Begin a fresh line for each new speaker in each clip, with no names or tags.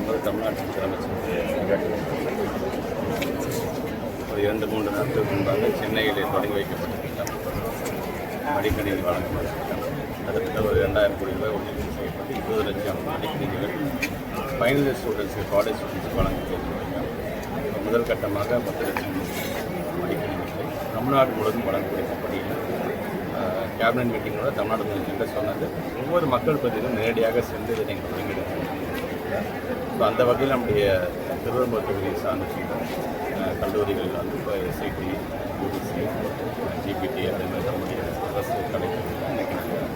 மாண்பு தமிழ்நாட்டில் முதலமைச்சர் ஒரு இரண்டு மூன்று நாட்களுக்கு முன்பாக சென்னையிலே தொடங்கி வைக்கப்பட்ட மடிக்கணினி வழங்கப்பட்ட அதற்கு ஒரு இரண்டாயிரம் கோடி ரூபாய் ஒதுக்கீடு செய்யப்பட்டு இருபது லட்சம் மடிக்கணினிகள் ஃபைனல் ஸ்டூடெண்ட்ஸுக்கு காலேஜ் ஸ்டூடெண்ட்ஸுக்கு வழங்கப்பட்டிருக்காங்க முதல் கட்டமாக பத்து லட்சம் மடிக்கணினிகளை தமிழ்நாடு முழுவதும் வழங்கக்கூடிய பட்டியலில் கேபினட் மீட்டிங்கோட தமிழ்நாடு முதலமைச்சர் சொன்னது. ஒவ்வொரு மக்கள் பிரதிநிதியும் நேரடியாக சென்று இதை நீங்கள் ஒருங்கிணைக்கணும் இப்போ அந்த வகையில் நம்முடைய திருவள்ளூர் தொகுதியை சார்ந்த கல்லூரிகள் வந்து இப்போ எஸ்ஐடி யூபிசி ஜிபிடி அதே மாதிரி நம்முடைய அரசு கலைஞர்கள் இன்னைக்கு நாங்கள்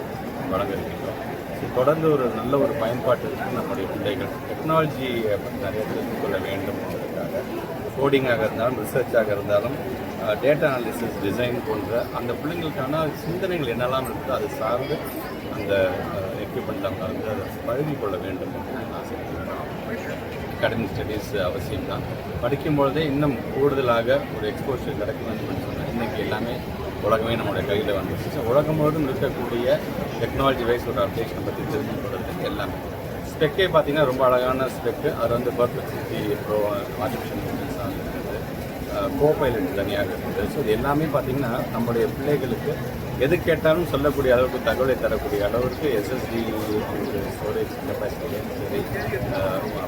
வழங்க இருக்கின்றோம். So, தொடர்ந்து ஒரு நல்ல ஒரு பயன்பாட்டிற்கு நம்முடைய பிள்ளைகள் டெக்னாலஜியை நிறைய தெரிந்து கொள்ள வேண்டும் என்பதற்காக. கோடிங்காக இருந்தாலும் ரிசர்ச்சாக இருந்தாலும் டேட்டா அனாலிசிஸ் டிசைன் போன்ற அந்த பிள்ளைங்களுக்கான சிந்தனைகள் என்னெல்லாம் இருக்குதோ அது சார்ந்து அந்த எக்யூப்மெண்ட் அவங்க பழகி கொள்ள வேண்டும் என்று நான் ஆசைப்படுகிறேன். அகாடமிக் ஸ்டடீஸ் அவசியம் தான் படிக்கும் பொழுதே இன்னும் கூடுதலாக ஒரு எக்ஸ்போஷர் கிடைக்க வேண்டும் என்று சொன்னால் இன்றைக்கி எல்லாமே உலகமே நம்மளுடைய கையில் வந்துருச்சு. உலகம் முழுவதும் இருக்கக்கூடிய டெக்னாலஜி வைஸ் ஒரு அப்டேஷனை பற்றி தெரிஞ்சு கொள்றதுக்கு எல்லாமே. ஸ்பெக்கே பார்த்தீங்கன்னா ரொம்ப அழகான ஸ்பெக்கு அது வந்து Perplexity pro artificial copilot தனியாக இருக்குது ஸோ இது எல்லாமே பார்த்தீங்கன்னா நம்மளுடைய பிள்ளைகளுக்கு எது கேட்டாலும் சொல்லக்கூடிய அளவுக்கு தகவலை தரக்கூடிய அளவுக்கு எஸ்எஸ்டி ஸ்டோரேஜ் கெப்பாசிட்டிலையும் சரி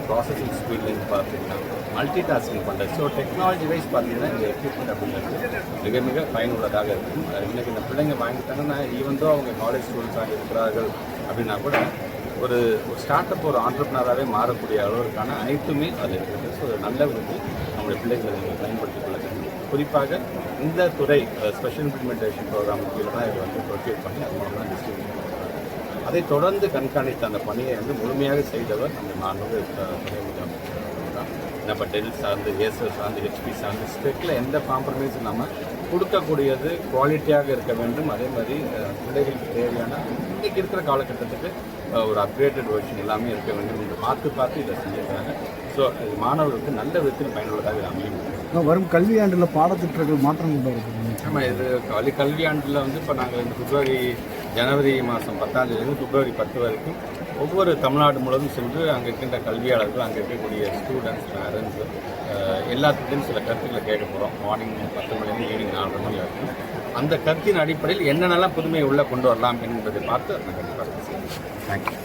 ப்ராசஸிங் ஸ்பீட்லேருந்து பார்த்தீங்கன்னா மல்டி டாஸ்கிங் பண்ணுறது ஸோ டெக்னாலஜி வைஸ் பார்த்தீங்கன்னா இந்த எக்யூப்மெண்ட் அப்படிங்கிறது மிக மிக பயனுள்ளதாக இருக்கும். இன்றைக்கி இந்த பிள்ளைங்க வாங்கிட்டாங்கன்னா ஈவன்தோ அவங்க காலேஜ் ஸ்டூடெண்ட்ஸாக இருக்கிறார்கள் அப்படின்னா கூட ஒரு ஒரு ஸ்டார்ட் அப் ஒரு ஆண்டர்பனராகவே மாறக்கூடிய அளவிற்கான அனைத்துமே அது இருக்குது. ஸோ நல்ல ஒரு நம்முடைய பிள்ளைகளை நீங்கள் பயன்படுத்திக் கொள்ள வேண்டும். குறிப்பாக இந்த துறை ஸ்பெஷல் இம்ப்ளிமெண்டேஷன் ப்ரோக்ராம் கீழே தான் இதை வந்து ப்ரொக்யூர் பண்ணி அது மூலமாக டிஸ்ட்ரிபியூட் அதை தொடர்ந்து கண்காணித்த அந்த பணியை வந்து முழுமையாக செய்தவர் நம்ம மாண்புமிகு துணை முதலமைச்சர் தான். நம்ம டெல் சார்ந்து ஏசர் சார்ந்து ஹெச்பி சார்ந்து ஸ்பெக்கில் எந்த காம்ப்ரமைஸும் இல்லாமல் கொடுக்கக்கூடியது குவாலிட்டியாக இருக்க வேண்டும். அதே மாதிரி பிள்ளைகளுக்கு தேவையான இன்றைக்கி இருக்கிற காலகட்டத்துக்கு ஒரு அப்கிரேட்டட் வெர்ஷன் எல்லாமே இருக்க வேண்டும் என்று பார்த்து பார்த்து இதை செஞ்சுருக்காங்க ஸோ இது மாணவர்களுக்கு நல்ல விதத்தில் பயனுள்ளதாக அமையும்.
வரும் கல்வியாண்டில் பாடத்திட்டங்கள் மாற்றம் கொண்டு வருது
இது கல்வி கல்வியாண்டில் வந்து இப்போ நாங்கள் இந்த பிப்ரவரி ஜனவரி மாதம் பத்தாம் தேதியிலிருந்து பிப்ரவரி பத்து வரைக்கும் ஒவ்வொரு தமிழ்நாடு முழுவதும் சென்று அங்கே இருக்கின்ற கல்வியாளர்கள் அங்கே இருக்கக்கூடிய ஸ்டூடெண்ட்ஸ் பேரண்ட்ஸ் எல்லாத்துக்கிட்டையும் சில கருத்துக்களை கேட்க போகிறோம் மார்னிங் பத்து மணிலேருந்து ஈவினிங் நாலு மணி வரைக்கும். அந்த கருத்தின் அடிப்படையில் என்னென்னலாம் புதுமையை உள்ளே கொண்டு வரலாம் என்பதை பார்த்து நாங்கள் கண்டிப்பாக தேங்க்யூ